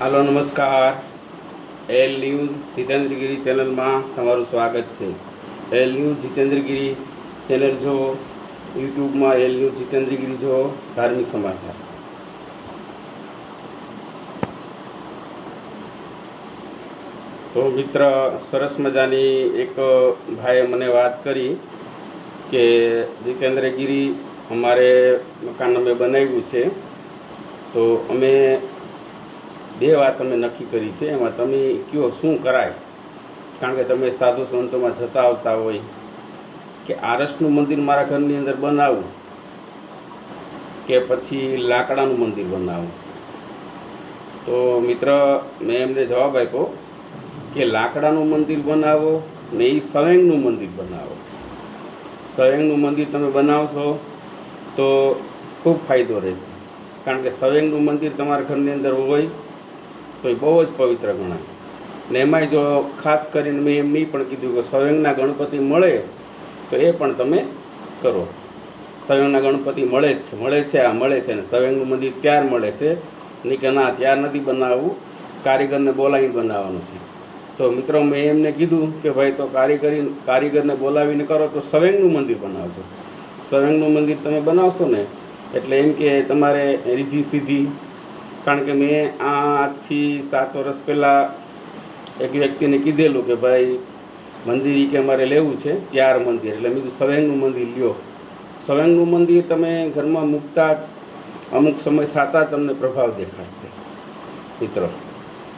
હાલો, નમસ્કાર. L news Jitendragiri ચેનલમાં તમારું સ્વાગત છે. એલ ન્યૂઝ જીતેન્દ્રગીરી ચેનલ જો યુટ્યુબમાં એલ ન્યૂઝ જીતેન્દ્રગીરી જો ધાર્મિક સમાચાર. તો મિત્ર, સરસ મજાની એક ભાઈએ મને વાત કરી કે જીતેન્દ્રગીરી અમારે મકાન અમે બનાવ્યું છે. તો અમે બે વાત અમે નક્કી કરી છે, એમાં તમે કયો શું કરાય? કારણ કે તમે સાધુ સંતોમાં જતા આવતા હોય કે આરસનું મંદિર મારા ઘરની અંદર બનાવવું કે પછી લાકડાનું મંદિર બનાવવું તો મિત્ર, મેં એમને જવાબ આપ્યો કે લાકડાનું મંદિર બનાવો ને એ સવેંગનું મંદિર બનાવો. સવેંગનું મંદિર તમે બનાવશો તો ખૂબ ફાયદો રહેશે. કારણ કે સવેંગનું મંદિર તમારા ઘરની અંદર હોય તો એ બહુ જ પવિત્ર ગણાય. ને એમાંય જો ખાસ કરીને મેં એમ નહીં પણ કીધું કે સ્વયંના ગણપતિ મળે તો એ પણ તમે કરો. સ્વયંના ગણપતિ મળે જ છે, મળે છે, આ મળે છે ને સવેંગનું મંદિર ત્યાર મળે છે? નહીં કે ના ત્યાર નથી બનાવવું, કારીગરને બોલાવીને બનાવવાનું છે. તો મિત્રો મેં એમને કીધું કે ભાઈ તો કારીગરી, કારીગરને બોલાવીને કરો તો સવેંગનું મંદિર બનાવજો. સવેંગનું મંદિર તમે બનાવશો ને, એટલે એમ કે તમારે રીધી સીધી કારણ કે મેં આ આજથી સાત વર્ષ પહેલાં એક વ્યક્તિને કીધેલું કે ભાઈ, મંદિર કે અમારે લેવું છે ત્યાર મંદિર. એટલે મેં સવેંગનું મંદિર લ્યો. સવેંગનું મંદિર તમે ઘરમાં મૂકતા જ અમુક સમય થતાં તમને પ્રભાવ દેખાડશે. મિત્રો,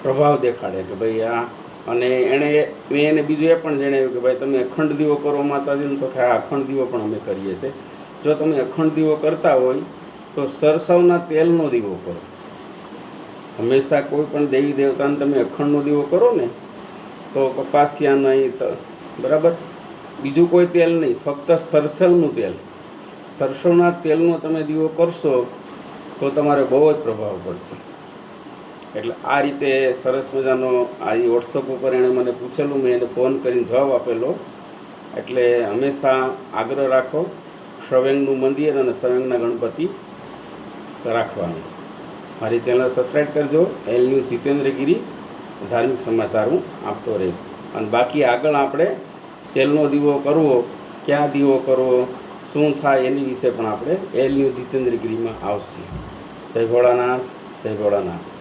પ્રભાવ દેખાડે કે ભાઈ આ, અને એણે મેં એને બીજું એ પણ જણાવ્યું કે ભાઈ, તમે અખંડ દીવો કરો માતાજીને, તો કે આ અખંડ દીવો પણ અમે કરીએ છીએ. જો તમે અખંડ દીવો કરતા હોય, તો સરસવના તેલનો દીવો કરો. હંમેશા કોઈ પણ દેવી દેવતાને તમે અખંડનો દીવો કરો ને, તો કપાસિયા નહીં બરાબર? બીજું કોઈ તેલ નહીં, ફક્ત સરસવનું તેલ. સરસવના તેલનો તમે દીવો કરશો, તો તમારે બહુ જ પ્રભાવ પડશે. એટલે આ રીતે સરસ મજાનો આ વોટ્સઅપ ઉપર એણે મને પૂછેલું, મેં એને ફોન કરીને જવાબ આપેલો. એટલે હંમેશા આગ્રહ રાખો શ્રવેંગનું મંદિર અને સવેંગના ગણપતિ રાખવાનું. મારી ચેનલ સબસ્ક્રાઈબ કરજો. એલ ન્યૂઝ જીતેન્દ્રગીરી ધાર્મિક સમાચાર હું આપતો રહીશ. અને બાકી આગળ આપણે તેલનો દીવો કરવો, ક્યાં દીવો કરવો, શું થાય એની વિશે પણ આપણે એલ ન્યૂઝ જીતેન્દ્રગીરીમાં આવશે. જય ભોળાનાથ જય ભોળાનાથ.